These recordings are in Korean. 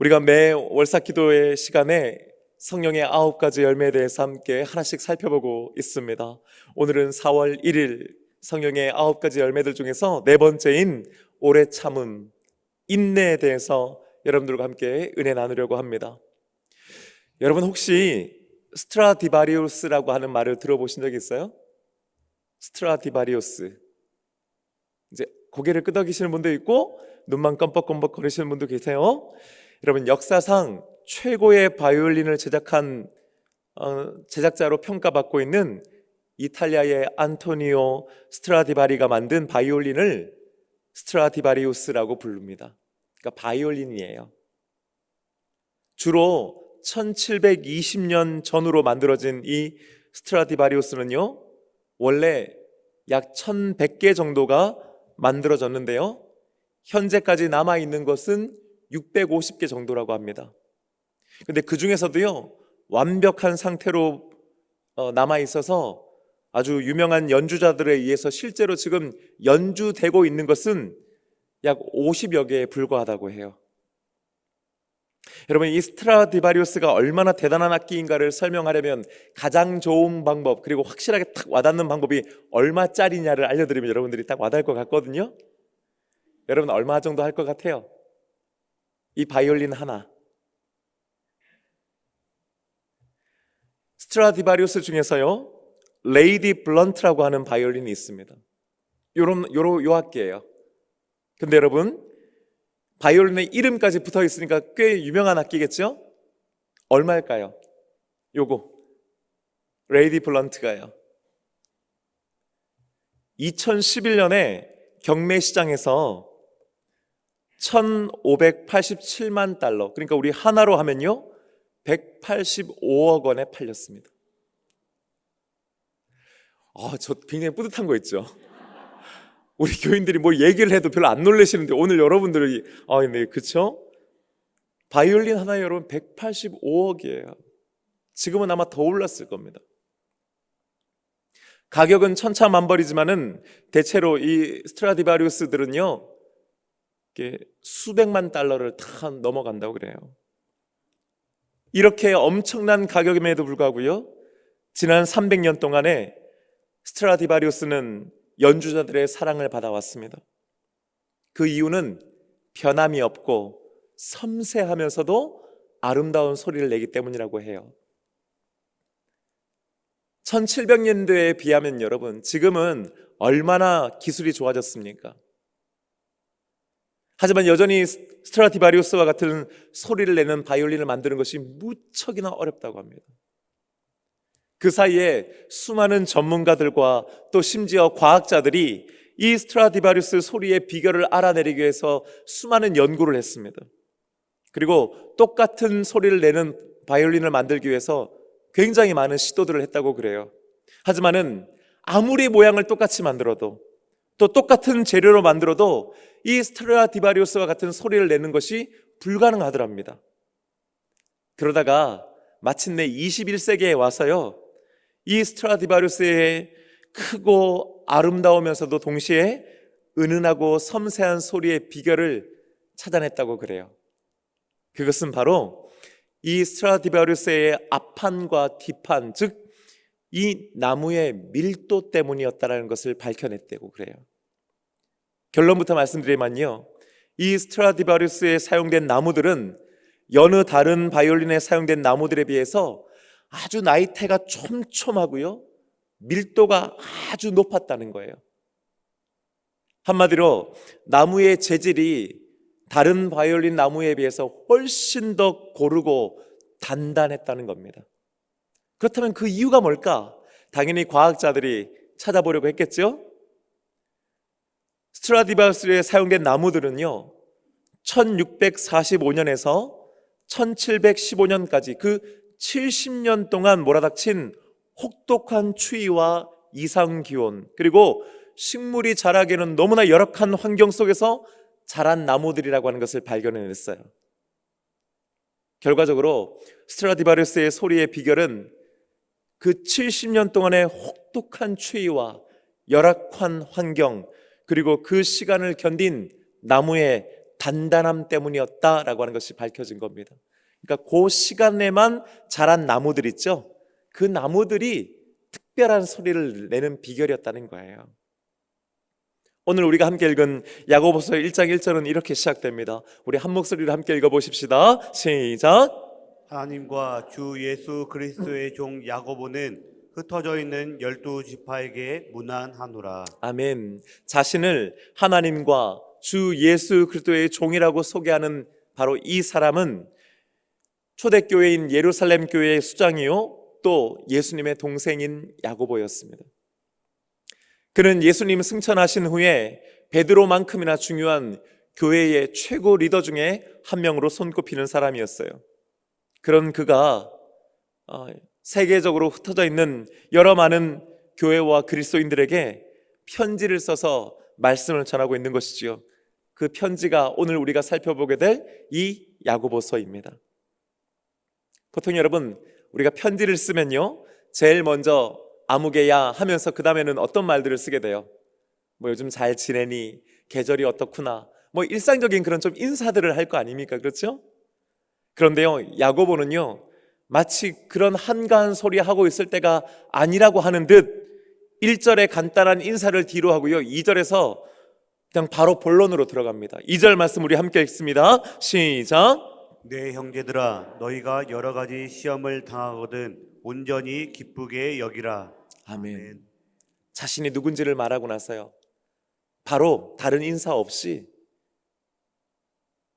우리가 매 월사 기도의 시간에 성령의 아홉 가지 열매에 대해서 함께 하나씩 살펴보고 있습니다. 오늘은 4월 1일 성령의 아홉 가지 열매들 중에서 네 번째인 오래 참음, 인내에 대해서 여러분들과 함께 은혜 나누려고 합니다. 여러분 혹시 스트라디바리우스라고 하는 말을 들어보신 적 있어요? 스트라디바리우스. 이제 고개를 끄덕이시는 분도 있고 눈만 껌뻑껌뻑 거리시는 분도 계세요. 여러분 역사상 최고의 바이올린을 제작한 어, 제작자로 평가받고 있는 이탈리아의 안토니오 스트라디바리가 만든 바이올린을 스트라디바리우스라고 부릅니다. 그러니까 바이올린이에요. 주로 1720년 전후로 만들어진 이 스트라디바리우스는요, 원래 약 1100개 정도가 만들어졌는데요, 현재까지 남아있는 것은 650개 정도라고 합니다. 근데 그 중에서도요, 완벽한 상태로 어, 남아 있어서 아주 유명한 연주자들에 의해서 실제로 지금 연주되고 있는 것은 약 50여 개에 불과하다고 해요. 여러분 이 스트라디바리우스가 얼마나 대단한 악기인가를 설명하려면 가장 좋은 방법 그리고 확실하게 딱 와닿는 방법이 얼마짜리냐를 알려드리면 여러분들이 딱 와닿을 것 같거든요. 여러분 얼마 정도 할 것 같아요? 이 바이올린 하나. 스트라디바리우스 중에서요, 레이디 블런트라고 하는 바이올린이 있습니다. 요런 요로 요 악기예요. 근데 여러분 바이올린의 이름까지 붙어 있으니까 꽤 유명한 악기겠죠? 얼마일까요? 요거 레이디 블런트가요. 2011년에 경매 시장에서 1,587만 달러, 그러니까 우리 하나로 하면요, 185억 원에 팔렸습니다. 아, 저 굉장히 뿌듯한 거 있죠. 우리 교인들이 뭐 얘기를 해도 별로 안 놀라시는데 오늘 여러분들이 아, 네, 그쵸? 바이올린 하나에 여러분 185억이에요. 지금은 아마 더 올랐을 겁니다. 가격은 천차만벌이지만은 대체로 이 스트라디바리우스들은요, 수백만 달러를 다 넘어간다고 그래요. 이렇게 엄청난 가격임에도 불구하고요, 지난 300년 동안에 스트라디바리우스는 연주자들의 사랑을 받아왔습니다. 그 이유는 변함이 없고 섬세하면서도 아름다운 소리를 내기 때문이라고 해요. 1700년대에 비하면 여러분, 지금은 얼마나 기술이 좋아졌습니까? 하지만 여전히 스트라디바리우스와 같은 소리를 내는 바이올린을 만드는 것이 무척이나 어렵다고 합니다. 그 사이에 수많은 전문가들과 또 심지어 과학자들이 이 스트라디바리우스 소리의 비결을 알아내리기 위해서 수많은 연구를 했습니다. 그리고 똑같은 소리를 내는 바이올린을 만들기 위해서 굉장히 많은 시도들을 했다고 그래요. 하지만은 아무리 모양을 똑같이 만들어도 또 똑같은 재료로 만들어도 이 스트라디바리우스와 같은 소리를 내는 것이 불가능하더랍니다. 그러다가 마침내 21세기에 와서요. 이 스트라디바리우스의 크고 아름다우면서도 동시에 은은하고 섬세한 소리의 비결을 찾아냈다고 그래요. 그것은 바로 이 스트라디바리우스의 앞판과 뒷판, 즉 이 나무의 밀도 때문이었다라는 것을 밝혀냈다고 그래요. 결론부터 말씀드리면요. 이 스트라디바리우스에 사용된 나무들은 여느 다른 바이올린에 사용된 나무들에 비해서 아주 나이테가 촘촘하고요. 밀도가 아주 높았다는 거예요. 한마디로 나무의 재질이 다른 바이올린 나무에 비해서 훨씬 더 고르고 단단했다는 겁니다. 그렇다면 그 이유가 뭘까? 당연히 과학자들이 찾아보려고 했겠죠? 스트라디바스에 사용된 나무들은요, 1645년에서 1715년까지 그 70년 동안 몰아닥친 혹독한 추위와 이상 기온, 그리고 식물이 자라기에는 너무나 열악한 환경 속에서 자란 나무들이라고 하는 것을 발견해냈어요. 결과적으로 스트라디바리우스의 소리의 비결은 그 70년 동안의 혹독한 추위와 열악한 환경, 그리고 그 시간을 견딘 나무의 단단함 때문이었다라고 하는 것이 밝혀진 겁니다. 그러니까 그 시간에만 자란 나무들 있죠. 그 나무들이 특별한 소리를 내는 비결이었다는 거예요. 오늘 우리가 함께 읽은 야고보서 1장 1절은 이렇게 시작됩니다. 우리 한 목소리로 함께 읽어 보십시다. 시작. 하나님과 주 예수 그리스도의 종 야고보는 흩어져 있는 열두 지파에게 문안하노라. 아멘. 자신을 하나님과 주 예수 그리스도의 종이라고 소개하는 바로 이 사람은 초대교회인 예루살렘 교회의 수장이요 또 예수님의 동생인 야고보였습니다. 그는 예수님 승천하신 후에 베드로만큼이나 중요한 교회의 최고 리더 중에 한 명으로 손꼽히는 사람이었어요. 그런 그가 어, 세계적으로 흩어져 있는 여러 많은 교회와 그리스도인들에게 편지를 써서 말씀을 전하고 있는 것이지요. 그 편지가 오늘 우리가 살펴보게 될 이 야고보서입니다. 보통 여러분 우리가 편지를 쓰면요 제일 먼저 아무개야 하면서 그 다음에는 어떤 말들을 쓰게 돼요? 뭐 요즘 잘 지내니 계절이 어떻구나 뭐 일상적인 그런 좀 인사들을 할 거 아닙니까 그렇죠? 그런데요 야고보는요 마치 그런 한가한 소리 하고 있을 때가 아니라고 하는 듯 1절에 간단한 인사를 뒤로 하고요 2절에서 그냥 바로 본론으로 들어갑니다. 2절 말씀 우리 함께 읽습니다. 시작. 내 형제들아 너희가 여러 가지 시험을 당하거든 온전히 기쁘게 여기라. 아멘. 자신이 누군지를 말하고 나서요. 바로 다른 인사 없이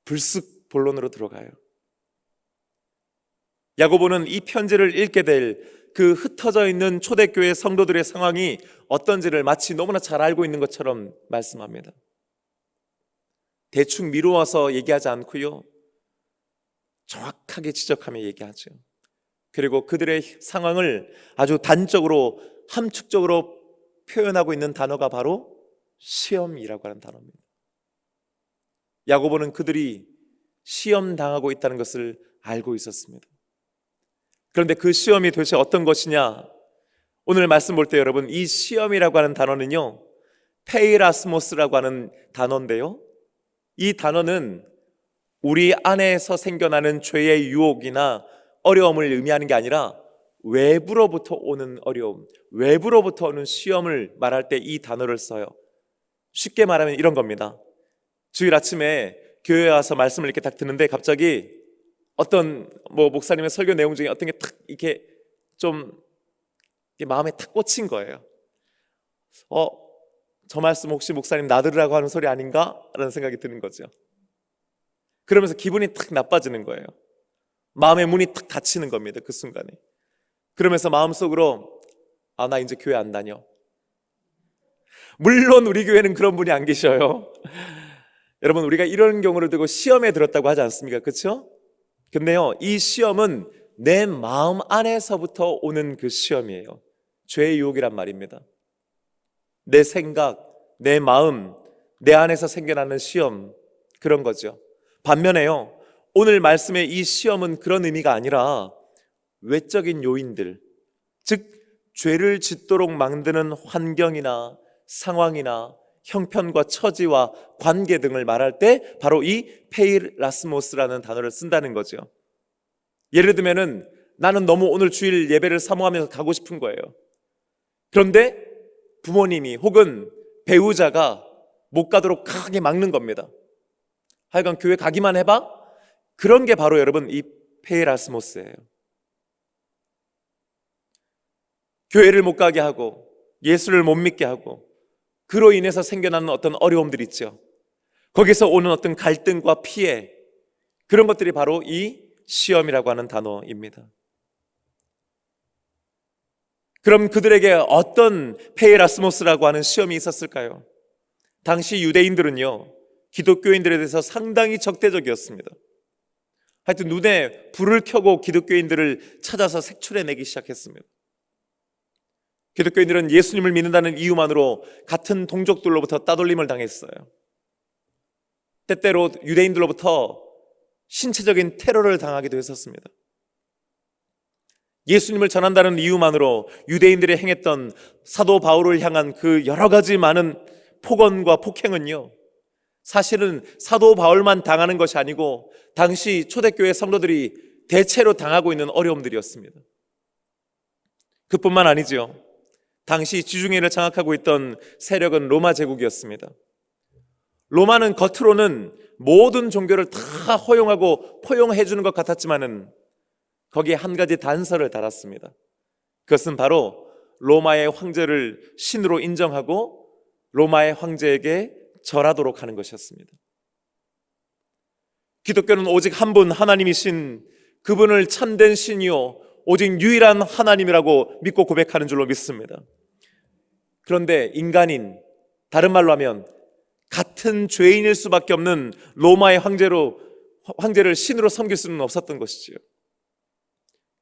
불쑥 본론으로 들어가요 야고보는 이 편지를 읽게 될 그 흩어져 있는 초대교회 성도들의 상황이 어떤지를 마치 너무나 잘 알고 있는 것처럼 말씀합니다. 대충 미루어서 얘기하지 않고요. 정확하게 지적하며 얘기하죠. 그리고 그들의 상황을 아주 단적으로 함축적으로 표현하고 있는 단어가 바로 시험이라고 하는 단어입니다. 야고보는 그들이 시험 당하고 있다는 것을 알고 있었습니다. 그런데 그 시험이 도대체 어떤 것이냐? 오늘 말씀 볼 때 여러분 이 시험이라고 하는 단어는요. 페이라스모스라고 하는 단어인데요. 이 단어는 우리 안에서 생겨나는 죄의 유혹이나 어려움을 의미하는 게 아니라 외부로부터 오는 어려움, 외부로부터 오는 시험을 말할 때 이 단어를 써요. 쉽게 말하면 이런 겁니다. 주일 아침에 교회에 와서 말씀을 이렇게 딱 듣는데 갑자기 어떤 뭐 목사님의 설교 내용 중에 어떤 게 탁 이렇게 좀 이렇게 마음에 탁 꽂힌 거예요. 어, 저 말씀 혹시 목사님 나들으라고 하는 소리 아닌가? 라는 생각이 드는 거죠. 그러면서 기분이 탁 나빠지는 거예요. 마음의 문이 탁 닫히는 겁니다. 그 순간에. 그러면서 마음속으로 아, 나 이제 교회 안 다녀. 물론 우리 교회는 그런 분이 안 계셔요. 여러분, 우리가 이런 경우를 두고 시험에 들었다고 하지 않습니까? 그렇죠? 근데요, 이 시험은 내 마음 안에서부터 오는 그 시험이에요. 죄의 유혹이란 말입니다. 내 생각, 내 마음, 내 안에서 생겨나는 시험, 그런 거죠. 반면에요, 오늘 말씀의 이 시험은 그런 의미가 아니라 외적인 요인들, 즉, 죄를 짓도록 만드는 환경이나 상황이나 형편과 처지와 관계 등을 말할 때 바로 이 페이라스모스라는 단어를 쓴다는 거죠. 예를 들면은 나는 너무 오늘 주일 예배를 사모하면서 가고 싶은 거예요. 그런데 부모님이 혹은 배우자가 못 가도록 강하게 막는 겁니다. 하여간 교회 가기만 해봐? 그런 게 바로 여러분 이 페이라스모스예요. 교회를 못 가게 하고 예수를 못 믿게 하고 그로 인해서 생겨나는 어떤 어려움들 있죠. 거기서 오는 어떤 갈등과 피해 그런 것들이 바로 이 시험이라고 하는 단어입니다. 그럼 그들에게 어떤 페이라스모스라고 하는 시험이 있었을까요? 당시 유대인들은요, 기독교인들에 대해서 상당히 적대적이었습니다. 하여튼 눈에 불을 켜고 기독교인들을 찾아서 색출해내기 시작했습니다. 기독교인들은 예수님을 믿는다는 이유만으로 같은 동족들로부터 따돌림을 당했어요. 때때로 유대인들로부터 신체적인 테러를 당하기도 했었습니다. 예수님을 전한다는 이유만으로 유대인들이 행했던 사도 바울을 향한 그 여러 가지 많은 폭언과 폭행은요, 사실은 사도 바울만 당하는 것이 아니고 당시 초대교회 성도들이 대체로 당하고 있는 어려움들이었습니다. 그뿐만 아니지요. 당시 지중해를 장악하고 있던 세력은 로마 제국이었습니다. 로마는 겉으로는 모든 종교를 다 허용하고 포용해 주는 것 같았지만은 거기에 한 가지 단서를 달았습니다. 그것은 바로 로마의 황제를 신으로 인정하고 로마의 황제에게 절하도록 하는 것이었습니다. 기독교는 오직 한 분 하나님이신 그분을 참된 신이요 오직 유일한 하나님이라고 믿고 고백하는 줄로 믿습니다. 그런데 인간인 다른 말로 하면 같은 죄인일 수밖에 없는 로마의 황제로 황제를 신으로 섬길 수는 없었던 것이지요.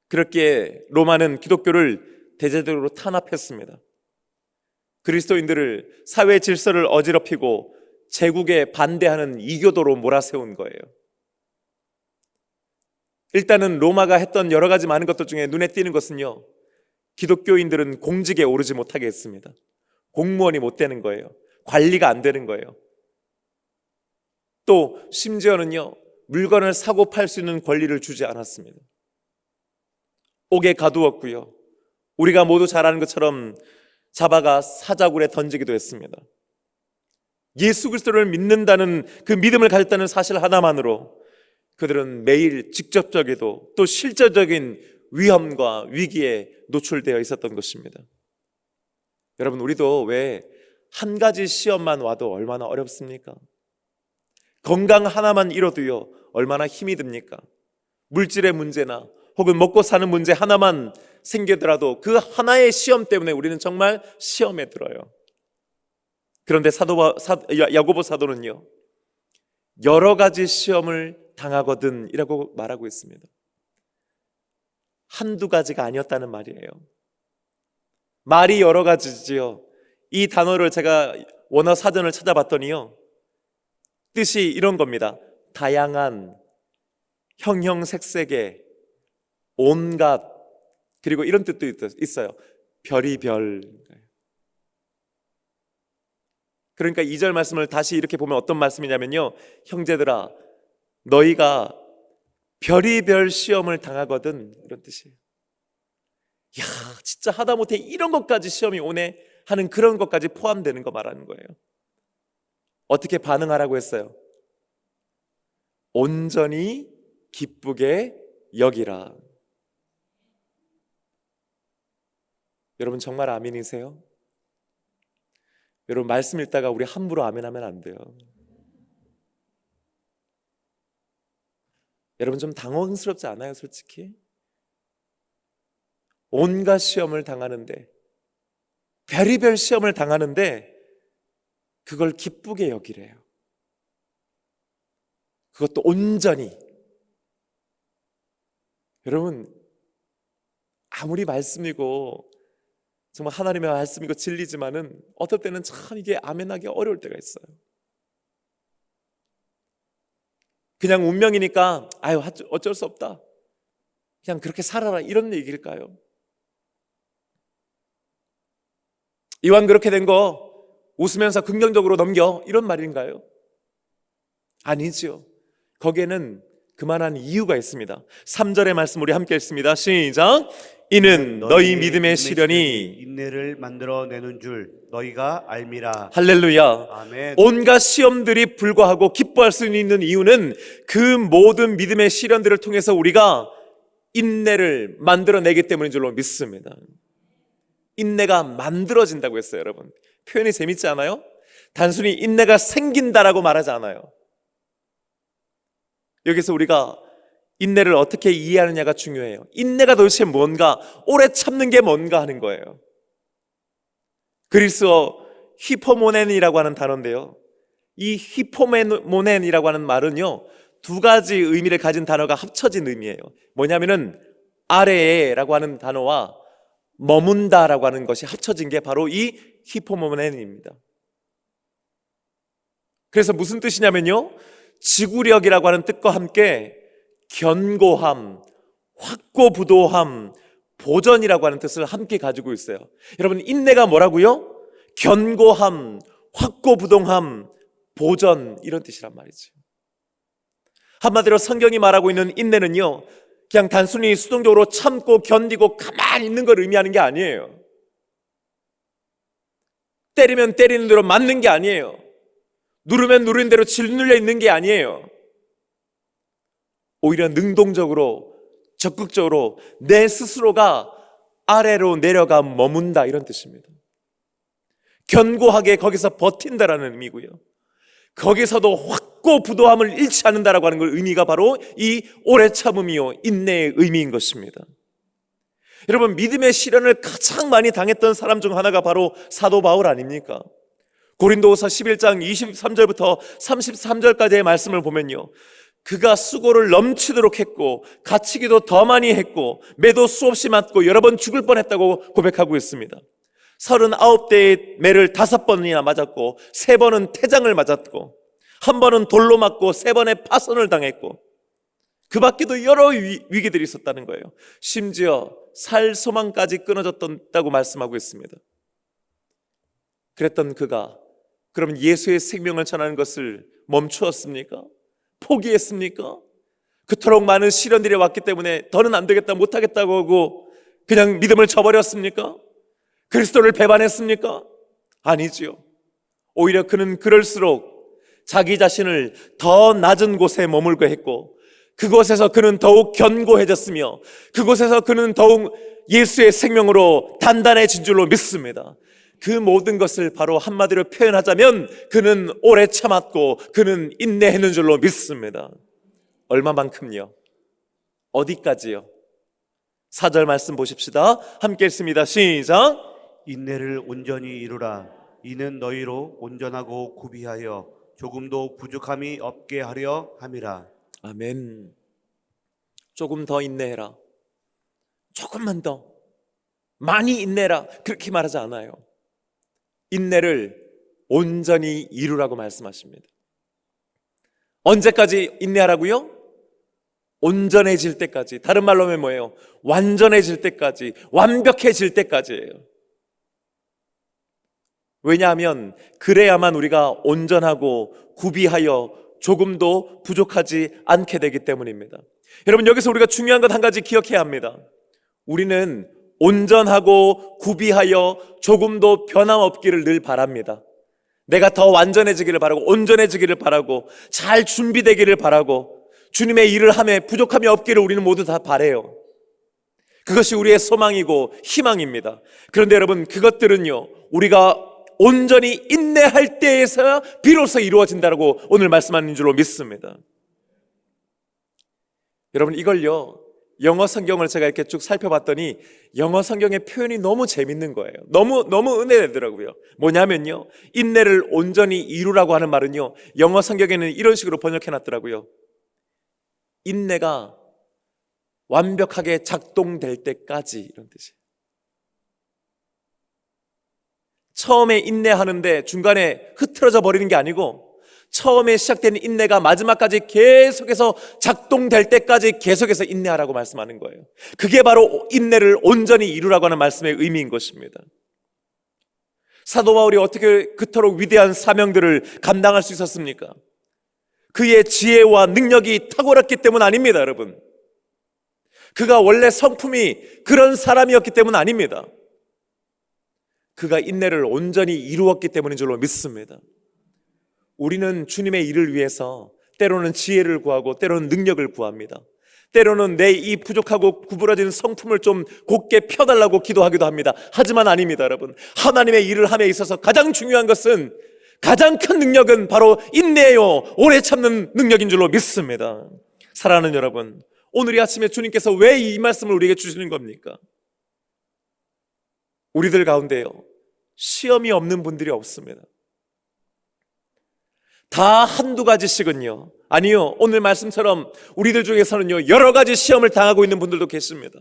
그렇기에 로마는 기독교를 대대적으로 탄압했습니다. 그리스도인들을 사회 질서를 어지럽히고 제국에 반대하는 이교도로 몰아세운 거예요. 일단은 로마가 했던 여러 가지 많은 것들 중에 눈에 띄는 것은요. 기독교인들은 공직에 오르지 못하게 했습니다. 공무원이 못 되는 거예요. 관리가 안 되는 거예요. 또 심지어는요. 물건을 사고 팔 수 있는 권리를 주지 않았습니다. 옥에 가두었고요. 우리가 모두 잘 아는 것처럼 잡아가 사자굴에 던지기도 했습니다. 예수 그리스도를 믿는다는 그 믿음을 가졌다는 사실 하나만으로 그들은 매일 직접적이도 또 실제적인 위험과 위기에 노출되어 있었던 것입니다. 여러분, 우리도 왜 한 가지 시험만 와도 얼마나 어렵습니까? 건강 하나만 잃어도요, 얼마나 힘이 듭니까? 물질의 문제나 혹은 먹고 사는 문제 하나만 생기더라도 그 하나의 시험 때문에 우리는 정말 시험에 들어요. 그런데 사도 사, 야고보 사도는요. 여러 가지 시험을 당하거든이라고 말하고 있습니다. 한두 가지가 아니었다는 말이에요. 말이 여러 가지지요. 이 단어를 제가 원어 사전을 찾아봤더니요. 뜻이 이런 겁니다. 다양한 형형색색의 온갖 그리고 이런 뜻도 있어요. 별이 별. 그러니까 이 절 말씀을 다시 이렇게 보면 어떤 말씀이냐면요. 형제들아, 너희가 별이별 시험을 당하거든. 이런 뜻이에요. 야, 진짜 하다못해 이런 것까지 시험이 오네 하는 그런 것까지 포함되는 거 말하는 거예요. 어떻게 반응하라고 했어요? 온전히 기쁘게 여기라. 여러분 정말 아멘이세요? 여러분 말씀 읽다가 우리 함부로 아멘하면 안 돼요. 여러분 좀 당황스럽지 않아요, 솔직히? 온갖 시험을 당하는데 별의별 시험을 당하는데 그걸 기쁘게 여기래요. 그것도 온전히. 여러분 아무리 말씀이고 정말 하나님의 말씀이고 진리지만은 어떨 때는 참 이게 아멘하기 어려울 때가 있어요. 그냥 운명이니까 아유 어쩔 수 없다. 그냥 그렇게 살아라 이런 얘기일까요? 이왕 그렇게 된 거 웃으면서 긍정적으로 넘겨 이런 말인가요? 아니지요. 거기에는 그만한 이유가 있습니다. 3절의 말씀 우리 함께 읽습니다. 시작. 이는 너희 믿음의 시련이 인내를 만들어 내는 줄 너희가 알미라. 할렐루야. 아멘. 온갖 시험들이 불과하고 기뻐할 수 있는 이유는 그 모든 믿음의 시련들을 통해서 우리가 인내를 만들어내기 때문인 줄로 믿습니다. 인내가 만들어진다고 했어요, 여러분. 표현이 재밌지 않아요? 단순히 인내가 생긴다라고 말하지 않아요. 여기서 우리가 인내를 어떻게 이해하느냐가 중요해요. 인내가 도대체 뭔가, 오래 참는 게 뭔가 하는 거예요. 그리스어 히포모넨이라고 하는 단어인데요. 이 히포모넨이라고 하는 말은요, 두 가지 의미를 가진 단어가 합쳐진 의미예요. 뭐냐면은 아래에라고 하는 단어와 머문다라고 하는 것이 합쳐진 게 바로 이 히포모넨입니다. 그래서 무슨 뜻이냐면요. 지구력이라고 하는 뜻과 함께 견고함, 확고부도함, 보전이라고 하는 뜻을 함께 가지고 있어요. 여러분, 인내가 뭐라고요? 견고함, 확고부동함, 보전 이런 뜻이란 말이죠. 한마디로 성경이 말하고 있는 인내는요. 그냥 단순히 수동적으로 참고 견디고 가만히 있는 걸 의미하는 게 아니에요. 때리면 때리는 대로 맞는 게 아니에요. 누르면 누르는 대로 짓눌려 있는 게 아니에요. 오히려 능동적으로 적극적으로 내 스스로가 아래로 내려가 머문다 이런 뜻입니다. 견고하게 거기서 버틴다라는 의미고요. 거기서도 확고부도함을 잃지 않는다라고 하는 걸 의미가 바로 이 오래 참음이요 인내의 의미인 것입니다. 여러분 믿음의 시련을 가장 많이 당했던 사람 중 하나가 바로 사도 바울 아닙니까? 고린도후서 11장 23절부터 33절까지의 말씀을 보면요. 그가 수고를 넘치도록 했고 갇히기도 더 많이 했고 매도 수없이 맞고 여러 번 죽을 뻔했다고 고백하고 있습니다. 39대의 매를 다섯 번이나 맞았고 세 번은 태장을 맞았고 한 번은 돌로 맞고 세 번의 파선을 당했고 그 밖에도 여러 위, 위기들이 있었다는 거예요. 심지어 살 소망까지 끊어졌다고 말씀하고 있습니다. 그랬던 그가 그럼 예수의 생명을 전하는 것을 멈추었습니까? 포기했습니까? 그토록 많은 시련들이 왔기 때문에 더는 안 되겠다, 못하겠다고 하고 그냥 믿음을 저버렸습니까? 그리스도를 배반했습니까? 아니지요. 오히려 그는 그럴수록 자기 자신을 더 낮은 곳에 머물게 했고 그곳에서 그는 더욱 견고해졌으며 그곳에서 그는 더욱 예수의 생명으로 단단해진 줄로 믿습니다. 그 모든 것을 바로 한마디로 표현하자면 그는 오래 참았고 그는 인내했는 줄로 믿습니다. 얼마만큼요? 어디까지요? 사절 말씀 보십시다. 함께 읽습니다. 시작. 인내를 온전히 이루라. 이는 너희로 온전하고 구비하여 조금도 부족함이 없게 하려 함이라. 아멘. 조금 더 인내해라. 조금만 더. 많이 인내라. 그렇게 말하지 않아요. 인내를 온전히 이루라고 말씀하십니다. 언제까지 인내하라고요? 온전해질 때까지. 다른 말로 하면 뭐예요? 완전해질 때까지, 완벽해질 때까지예요. 왜냐하면 그래야만 우리가 온전하고 구비하여 조금도 부족하지 않게 되기 때문입니다. 여러분 여기서 우리가 중요한 것 한 가지 기억해야 합니다. 우리는 온전하고 구비하여 조금도 변함없기를 늘 바랍니다. 내가 더 완전해지기를 바라고 온전해지기를 바라고 잘 준비되기를 바라고 주님의 일을 함에 부족함이 없기를 우리는 모두 다 바래요. 그것이 우리의 소망이고 희망입니다. 그런데 여러분 그것들은요 우리가 온전히 인내할 때에서 비로소 이루어진다고 오늘 말씀하는 줄로 믿습니다. 여러분 이걸요 영어 성경을 제가 이렇게 쭉 살펴봤더니 영어 성경의 표현이 너무 재밌는 거예요. 너무 너무 은혜되더라고요. 뭐냐면요 인내를 온전히 이루라고 하는 말은요 영어 성경에는 이런 식으로 번역해 놨더라고요. 인내가 완벽하게 작동될 때까지 이런 뜻이에요. 처음에 인내하는데 중간에 흐트러져 버리는 게 아니고 처음에 시작된 인내가 마지막까지 계속해서 작동될 때까지 계속해서 인내하라고 말씀하는 거예요. 그게 바로 인내를 온전히 이루라고 하는 말씀의 의미인 것입니다. 사도 바울이 어떻게 그토록 위대한 사명들을 감당할 수 있었습니까? 그의 지혜와 능력이 탁월했기 때문 아닙니다, 여러분. 그가 원래 성품이 그런 사람이었기 때문 아닙니다. 그가 인내를 온전히 이루었기 때문인 줄로 믿습니다. 우리는 주님의 일을 위해서 때로는 지혜를 구하고 때로는 능력을 구합니다. 때로는 내 이 부족하고 구부러진 성품을 좀 곱게 펴달라고 기도하기도 합니다. 하지만 아닙니다, 여러분. 하나님의 일을 함에 있어서 가장 중요한 것은 가장 큰 능력은 바로 인내요. 오래 참는 능력인 줄로 믿습니다. 사랑하는 여러분, 오늘 이 아침에 주님께서 왜 이 말씀을 우리에게 주시는 겁니까? 우리들 가운데요. 시험이 없는 분들이 없습니다. 다 한두 가지씩은요. 아니요. 오늘 말씀처럼 우리들 중에서는요. 여러 가지 시험을 당하고 있는 분들도 계십니다.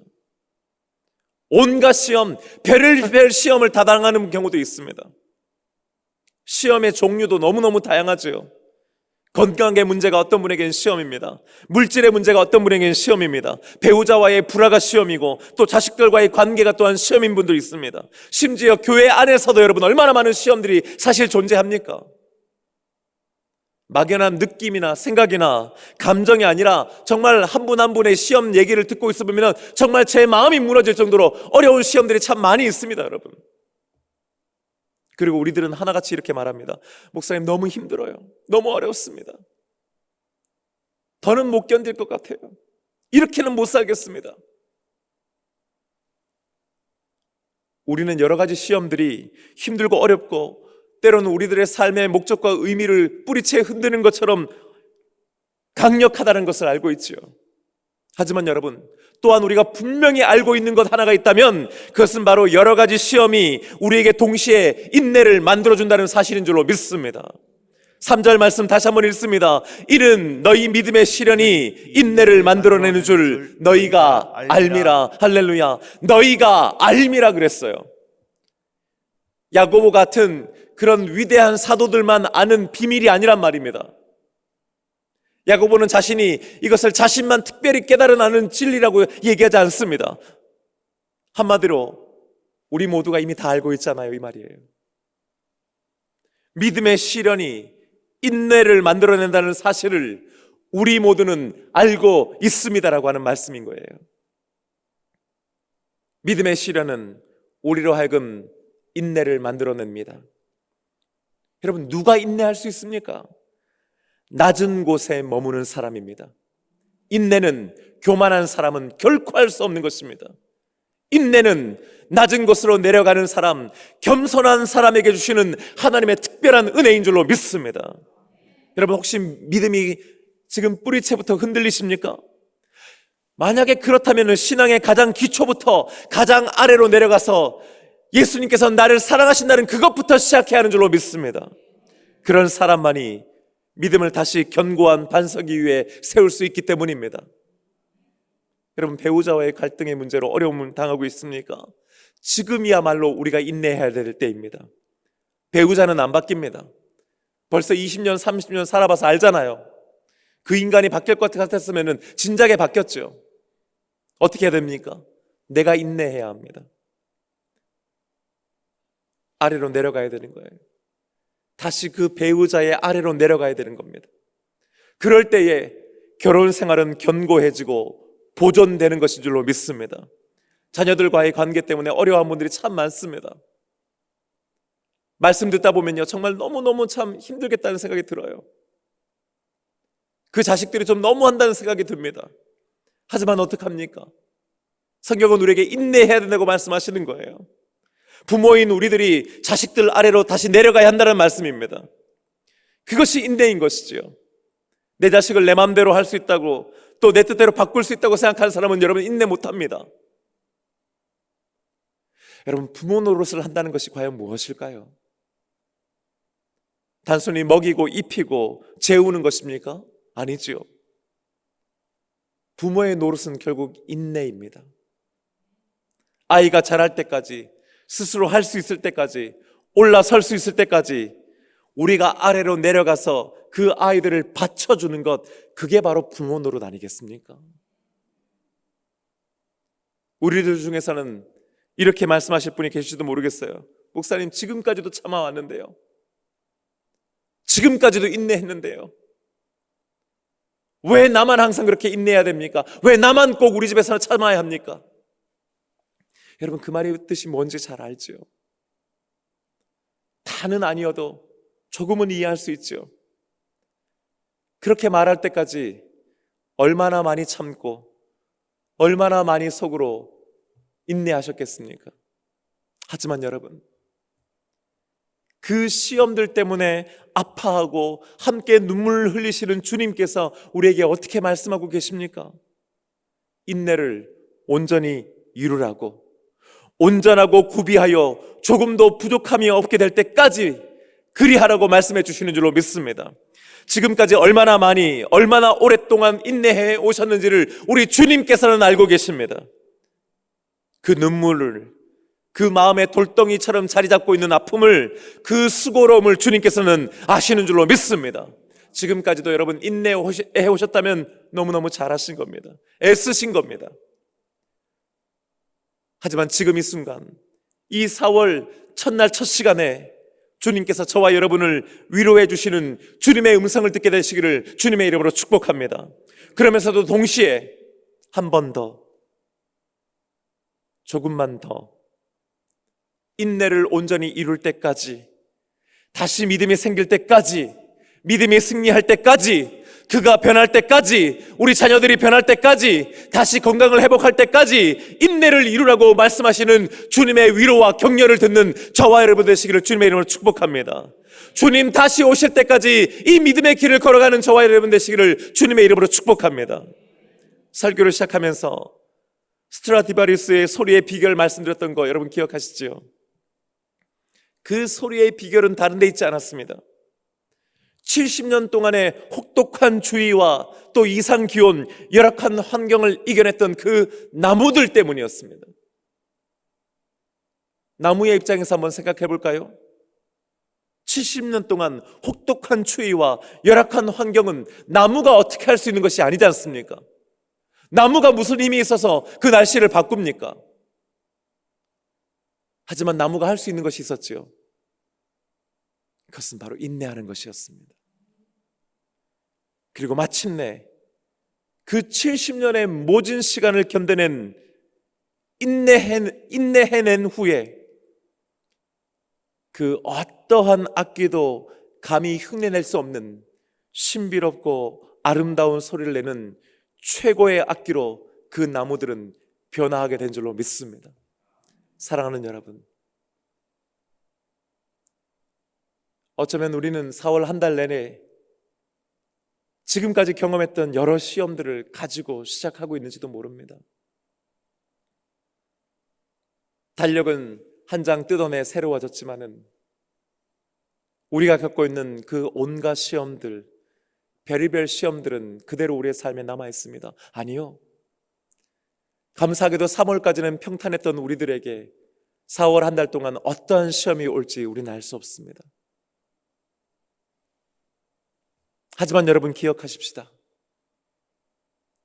온갖 시험, 별의별 시험을 다 당하는 경우도 있습니다. 시험의 종류도 너무너무 다양하죠. 건강의 문제가 어떤 분에게는 시험입니다. 물질의 문제가 어떤 분에게는 시험입니다. 배우자와의 불화가 시험이고 또 자식들과의 관계가 또한 시험인 분도 있습니다. 심지어 교회 안에서도 여러분 얼마나 많은 시험들이 사실 존재합니까? 막연한 느낌이나 생각이나 감정이 아니라 정말 한분한 분의 시험 얘기를 듣고 있어 보면 정말 제 마음이 무너질 정도로 어려운 시험들이 참 많이 있습니다, 여러분. 그리고 우리들은 하나같이 이렇게 말합니다. 목사님 너무 힘들어요. 너무 어렵습니다. 더는 못 견딜 것 같아요. 이렇게는 못 살겠습니다. 우리는 여러 가지 시험들이 힘들고 어렵고 때로는 우리들의 삶의 목적과 의미를 뿌리채 흔드는 것처럼 강력하다는 것을 알고 있지요. 하지만 여러분, 또한 우리가 분명히 알고 있는 것 하나가 있다면 그것은 바로 여러 가지 시험이 우리에게 동시에 인내를 만들어준다는 사실인 줄로 믿습니다. 3절 말씀 다시 한번 읽습니다. 이는 너희 믿음의 시련이 인내를 만들어내는 줄 너희가 알미라. 할렐루야. 너희가 알미라 그랬어요. 야고보 같은 그런 위대한 사도들만 아는 비밀이 아니란 말입니다. 야고보는 자신이 이것을 자신만 특별히 깨달은 아는 진리라고 얘기하지 않습니다. 한마디로 우리 모두가 이미 다 알고 있잖아요. 이 말이에요. 믿음의 시련이 인내를 만들어낸다는 사실을 우리 모두는 알고 있습니다라고 하는 말씀인 거예요. 믿음의 시련은 우리로 하여금 인내를 만들어냅니다. 여러분, 누가 인내할 수 있습니까? 낮은 곳에 머무는 사람입니다. 인내는 교만한 사람은 결코 할 수 없는 것입니다. 인내는 낮은 곳으로 내려가는 사람, 겸손한 사람에게 주시는 하나님의 특별한 은혜인 줄로 믿습니다. 여러분 혹시 믿음이 지금 뿌리채부터 흔들리십니까? 만약에 그렇다면 신앙의 가장 기초부터 가장 아래로 내려가서 예수님께서 나를 사랑하신다는 그것부터 시작해야 하는 줄로 믿습니다. 그런 사람만이 믿음을 다시 견고한 반석 위에 세울 수 있기 때문입니다. 여러분 배우자와의 갈등의 문제로 어려움을 당하고 있습니까? 지금이야말로 우리가 인내해야 될 때입니다. 배우자는 안 바뀝니다. 벌써 20년, 30년 살아봐서 알잖아요. 그 인간이 바뀔 것 같았으면 진작에 바뀌었죠. 어떻게 해야 됩니까? 내가 인내해야 합니다. 아래로 내려가야 되는 거예요. 다시 그 배우자의 아래로 내려가야 되는 겁니다. 그럴 때에 결혼 생활은 견고해지고 보존되는 것인 줄로 믿습니다. 자녀들과의 관계 때문에 어려워한 분들이 참 많습니다. 말씀 듣다 보면요, 정말 너무너무 참 힘들겠다는 생각이 들어요. 그 자식들이 좀 너무 한다는 생각이 듭니다. 하지만 어떡합니까? 성경은 우리에게 인내해야 된다고 말씀하시는 거예요. 부모인 우리들이 자식들 아래로 다시 내려가야 한다는 말씀입니다. 그것이 인내인 것이지요. 내 자식을 내 마음대로 할 수 있다고 또 내 뜻대로 바꿀 수 있다고 생각하는 사람은 여러분 인내 못 합니다. 여러분 부모 노릇을 한다는 것이 과연 무엇일까요? 단순히 먹이고 입히고 재우는 것입니까? 아니지요. 부모의 노릇은 결국 인내입니다. 아이가 자랄 때까지 스스로 할 수 있을 때까지 올라설 수 있을 때까지 우리가 아래로 내려가서 그 아이들을 받쳐주는 것 그게 바로 부모 노릇 아니겠습니까? 우리들 중에서는 이렇게 말씀하실 분이 계실지도 모르겠어요. 목사님 지금까지도 참아왔는데요. 지금까지도 인내했는데요. 왜 나만 항상 그렇게 인내해야 됩니까? 왜 나만 꼭 우리 집에서 참아야 합니까? 여러분 그 말의 뜻이 뭔지 잘 알죠. 다는 아니어도 조금은 이해할 수 있죠. 그렇게 말할 때까지 얼마나 많이 참고 얼마나 많이 속으로 인내하셨겠습니까? 하지만 여러분 그 시험들 때문에 아파하고 함께 눈물 흘리시는 주님께서 우리에게 어떻게 말씀하고 계십니까? 인내를 온전히 이루라고 온전하고 구비하여 조금도 부족함이 없게 될 때까지 그리하라고 말씀해 주시는 줄로 믿습니다. 지금까지 얼마나 많이, 얼마나 오랫동안 인내해 오셨는지를 우리 주님께서는 알고 계십니다. 그 눈물을, 그 마음의 돌덩이처럼 자리 잡고 있는 아픔을, 그 수고로움을 주님께서는 아시는 줄로 믿습니다. 지금까지도 여러분 인내해 오셨다면 너무너무 잘하신 겁니다. 애쓰신 겁니다. 하지만 지금 이 순간, 이 4월 첫날 첫 시간에 주님께서 저와 여러분을 위로해 주시는 주님의 음성을 듣게 되시기를 주님의 이름으로 축복합니다. 그러면서도 동시에 한 번 더, 조금만 더, 인내를 온전히 이룰 때까지, 다시 믿음이 생길 때까지, 믿음이 승리할 때까지, 그가 변할 때까지, 우리 자녀들이 변할 때까지, 다시 건강을 회복할 때까지 인내를 이루라고 말씀하시는 주님의 위로와 격려를 듣는 저와 여러분 되시기를 주님의 이름으로 축복합니다. 주님 다시 오실 때까지 이 믿음의 길을 걸어가는 저와 여러분 되시기를 주님의 이름으로 축복합니다. 설교를 시작하면서 스트라디바리우스의 소리의 비결 말씀드렸던 거 여러분 기억하시죠? 그 소리의 비결은 다른 데 있지 않았습니다. 70년 동안의 혹독한 주의와 또 이상 기온, 열악한 환경을 이겨냈던 그 나무들 때문이었습니다. 나무의 입장에서 한번 생각해 볼까요? 70년 동안 혹독한 추위와 열악한 환경은 나무가 어떻게 할 수 있는 것이 아니지 않습니까? 나무가 무슨 힘이 있어서 그 날씨를 바꿉니까? 하지만 나무가 할 수 있는 것이 있었지요. 그것은 바로 인내하는 것이었습니다. 그리고 마침내 그 70년의 모진 시간을 견뎌낸 인내해, 인내해낸 후에 그 어떠한 악기도 감히 흉내낼 수 없는 신비롭고 아름다운 소리를 내는 최고의 악기로 그 나무들은 변화하게 된 줄로 믿습니다. 사랑하는 여러분. 어쩌면 우리는 4월 한 달 내내 지금까지 경험했던 여러 시험들을 가지고 시작하고 있는지도 모릅니다. 달력은 한 장 뜯어내 새로워졌지만은 우리가 겪고 있는 그 온갖 시험들, 별의별 시험들은 그대로 우리의 삶에 남아 있습니다. 아니요. 감사하게도 3월까지는 평탄했던 우리들에게 4월 한 달 동안 어떠한 시험이 올지 우리는 알 수 없습니다. 하지만 여러분 기억하십시다.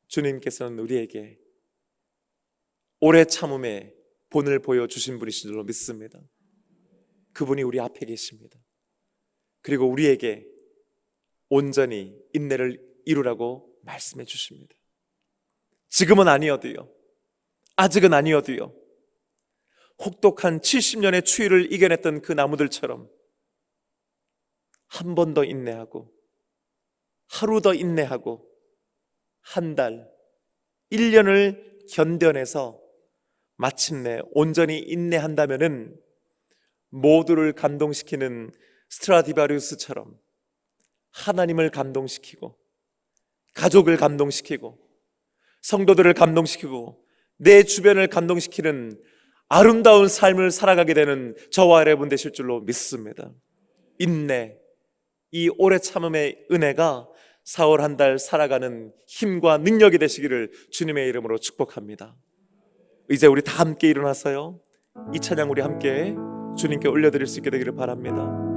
주님께서는 우리에게 오래 참음의 본을 보여주신 분이신 줄로 믿습니다. 그분이 우리 앞에 계십니다. 그리고 우리에게 온전히 인내를 이루라고 말씀해 주십니다. 지금은 아니어도요. 아직은 아니어도요. 혹독한 70년의 추위를 이겨냈던 그 나무들처럼 한 번 더 인내하고 하루 더 인내하고 한 달, 1년을 견뎌내서 마침내 온전히 인내한다면은 모두를 감동시키는 스트라디바리우스처럼 하나님을 감동시키고 가족을 감동시키고 성도들을 감동시키고 내 주변을 감동시키는 아름다운 삶을 살아가게 되는 저와 여러분 되실 줄로 믿습니다. 인내, 이 오래 참음의 은혜가 4월 한 달 살아가는 힘과 능력이 되시기를 주님의 이름으로 축복합니다. 이제 우리 다 함께 일어나서요. 이 찬양 우리 함께 주님께 올려드릴 수 있게 되기를 바랍니다.